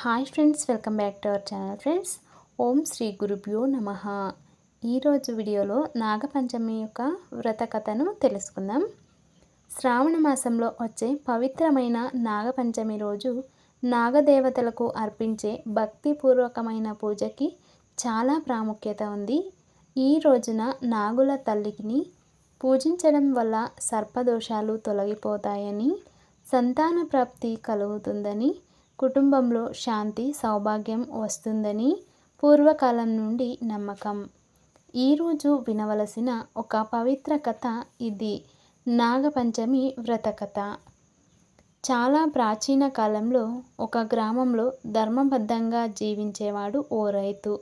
Hi friends welcome back to our channel friends. ఓం శ్రీ గురుభ్యో నమ. ఈరోజు వీడియోలో నాగపంచమి యొక్క వ్రత కథను తెలుసుకుందాం. శ్రావణ మాసంలో వచ్చే పవిత్రమైన నాగపంచమి రోజు నాగదేవతలకు అర్పించే భక్తిపూర్వకమైన పూజకి చాలా ప్రాముఖ్యత ఉంది. ఈ రోజున నాగుల తల్లికిని పూజించడం వల్ల సర్పదోషాలు తొలగిపోతాయని సంతాన ప్రాప్తి కలుగుతుందని కుటుంబంలో శాంతి సౌభాగ్యం వస్తుందని పూర్వకాలం నుండి నమ్మకం. ఈరోజు వినవలసిన ఒక పవిత్ర కథ ఇది. నాగపంచమి వ్రత కథ. చాలా ప్రాచీన కాలంలో ఒక గ్రామంలో ధర్మబద్ధంగా జీవించేవాడు ఓ రైతు.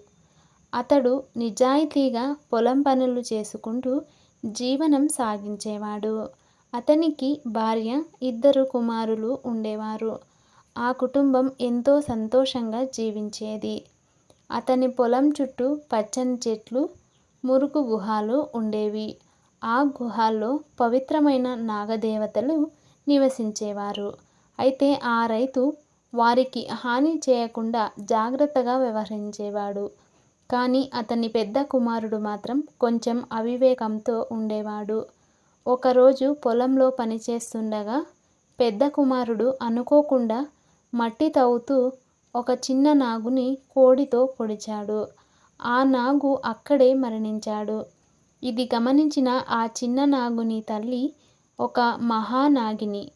అతడు నిజాయితీగా పొలం పనులు చేసుకుంటూ జీవనం సాగించేవాడు. అతనికి భార్య ఇద్దరు కుమారులు ఉండేవారు. ఆ కుటుంబం ఎంతో సంతోషంగా జీవించేది. అతని పొలం చుట్టూ పచ్చని చెట్లు మురుకు గుహాలు ఉండేవి. ఆ గుహాల్లో పవిత్రమైన నాగదేవతలు నివసించేవారు. అయితే ఆ రైతు వారికి హాని చేయకుండా జాగ్రత్తగా వ్యవహరించేవాడు. కానీ అతని పెద్ద కుమారుడు మాత్రం కొంచెం అవివేకంతో ఉండేవాడు. ఒకరోజు పొలంలో పనిచేస్తుండగా పెద్ద కుమారుడు అనుకోకుండా మట్టి తవ్వుతూ ఒక చిన్న నాగుని కోడితో పొడిచాడు. ఆ నాగు అక్కడే మరణించాడు. ఇది గమనించిన ఆ చిన్న నాగుని తల్లి ఒక మహానాగిని.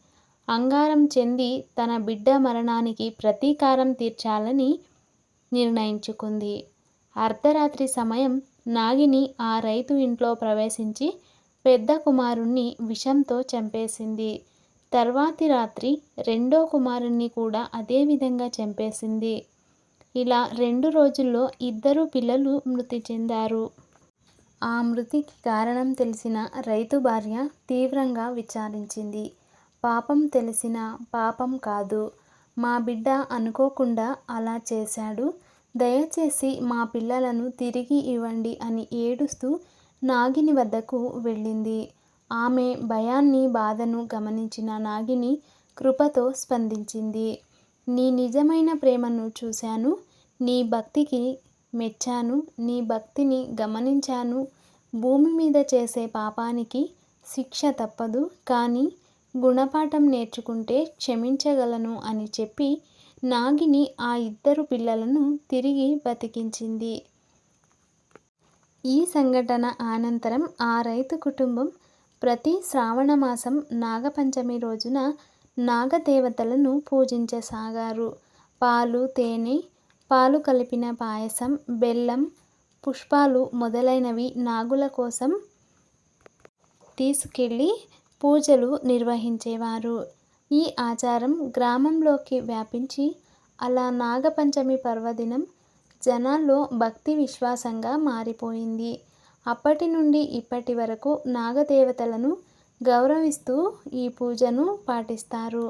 అంగారం చెంది తన బిడ్డ మరణానికి ప్రతీకారం తీర్చాలని నిర్ణయించుకుంది. అర్ధరాత్రి సమయం నాగిని ఆ రైతు ఇంట్లో ప్రవేశించి పెద్ద కుమారుణ్ణి విషంతో చంపేసింది. తర్వాతి రాత్రి రెండో కుమారుణ్ణి కూడా అదే విధంగా చంపేసింది. ఇలా రెండు రోజుల్లో ఇద్దరు పిల్లలు మృతి చెందారు. ఆ మృతికి కారణం తెలిసిన రైతు భార్య తీవ్రంగా విచారించింది. పాపం తెలిసిన పాపం కాదు. మా బిడ్డ అనుకోకుండా అలా చేశాడు. దయచేసి మా పిల్లలను తిరిగి ఇవ్వండి అని ఏడుస్తూ నాగిని వద్దకు వెళ్ళింది. ఆమె భయాన్ని బాధను గమనించిన నాగిని కృపతో స్పందించింది. నీ నిజమైన ప్రేమను చూశాను నీ భక్తికి మెచ్చాను నీ భక్తిని గమనించాను. భూమి మీద చేసే పాపానికి శిక్ష తప్పదు కానీ గుణపాఠం నేర్చుకుంటే క్షమించగలను అని చెప్పి నాగిని ఆ ఇద్దరు పిల్లలను తిరిగి బతికించింది. ఈ సంఘటన అనంతరం ఆ రైతు కుటుంబం ప్రతి శ్రావణమాసం నాగపంచమి రోజున నాగదేవతలను పూజించసాగారు. పాలు తేనె పాలు కలిపిన పాయసం బెల్లం పుష్పాలు మొదలైనవి నాగుల కోసం తీసుకెళ్ళి పూజలు నిర్వహించేవారు. ఈ ఆచారం గ్రామంలోకి వ్యాపించి అలా నాగపంచమి పర్వదినం జనాల్లో భక్తి విశ్వాసంగా మారిపోయింది. అప్పటి నుండి ఇప్పటి వరకు నాగదేవతలను గౌరవిస్తూ ఈ పూజను పాటిస్తారు.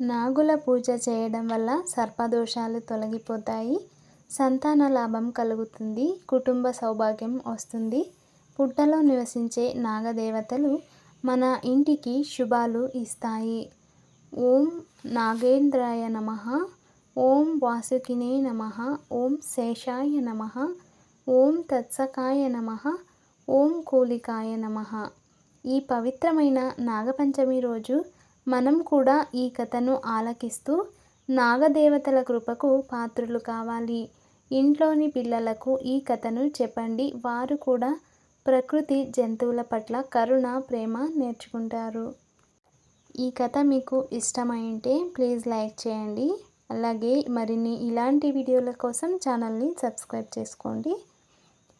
నాగుల పూజ చేయడం వల్ల సర్పదోషాలు తొలగిపోతాయి. సంతాన లాభం కలుగుతుంది. కుటుంబ సౌభాగ్యం వస్తుంది. పుట్టలో నివసించే నాగదేవతలు మన ఇంటికి శుభాలు ఇస్తాయి. ఓం నాగేంద్రాయ నమ. ఓం వాసుకినే నమ. ఓం శేషాయ నమ. ఓం తత్సకాయ నమ ఓం కూలికాయ నమ. ఈ పవిత్రమైన నాగపంచమి రోజు మనం కూడా ఈ కథను ఆలకిస్తూ నాగదేవతల కృపకు పాత్రులు కావాలి. ఇంట్లోని పిల్లలకు ఈ కథను చెప్పండి. వారు కూడా ప్రకృతి జంతువుల పట్ల కరుణ ప్రేమ నేర్చుకుంటారు. ఈ కథ మీకు ఇష్టమైంటే ప్లీజ్ లైక్ చేయండి. అలాగే మరిన్ని ఇలాంటి వీడియోల కోసం ఛానల్ని సబ్స్క్రైబ్ చేసుకోండి.